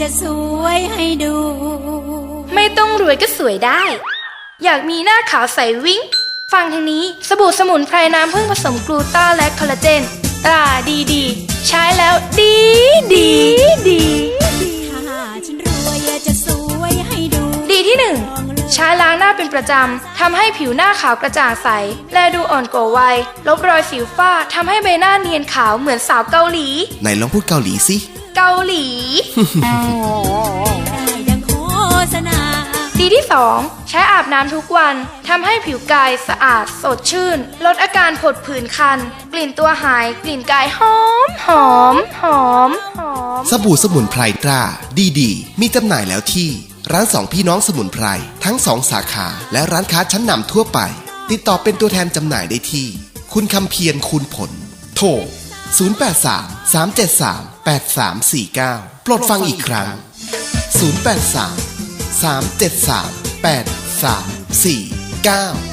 จะสวยให้ดู ไม่ต้องรวยก็สวยได้ อยากมีหน้าขาวใสวิ้งฟังทางนี้สบู่สมุนไพรน้ำผึ้งผสมกลูต้าและคอลลาเจน ตราดีดีๆใช้แล้วดีดีดีถ้าฉันรวยจะสวยให้ดูดีที่หนึ่งใช้ล้างหน้าเป็นประจำ ทำให้ผิวหน้าขาวกระจ่างใส และดูอ่อนกว่าวัย ลบรอยสิวฝ้า ทำให้ใบหน้าเนียนขาวเหมือนสาวเกาหลี ไหนลองพูดเกาหลีสิ เกาหลี ดีที่ 2 ใช้อาบน้ำทุกวันทำให้ผิวกายสะอาดสดชื่น ลดอาการผดผื่นคัน กลิ่นตัวหาย กลิ่นกายหอม หอม หอม หอม สบู่สมุนไพรตรา ดีดีมีจำหน่ายแล้วที่ ร้านสองพี่น้องสมุนไพร ทั้งสองสาขาและร้านค้าชั้นนำทั่วไป ติดต่อเป็นตัวแทนจำหน่ายได้ที่ คุณคำเพียรคูณผล โทร 083 373 8349 โปรดฟังอีกครั้ง 083 373 8349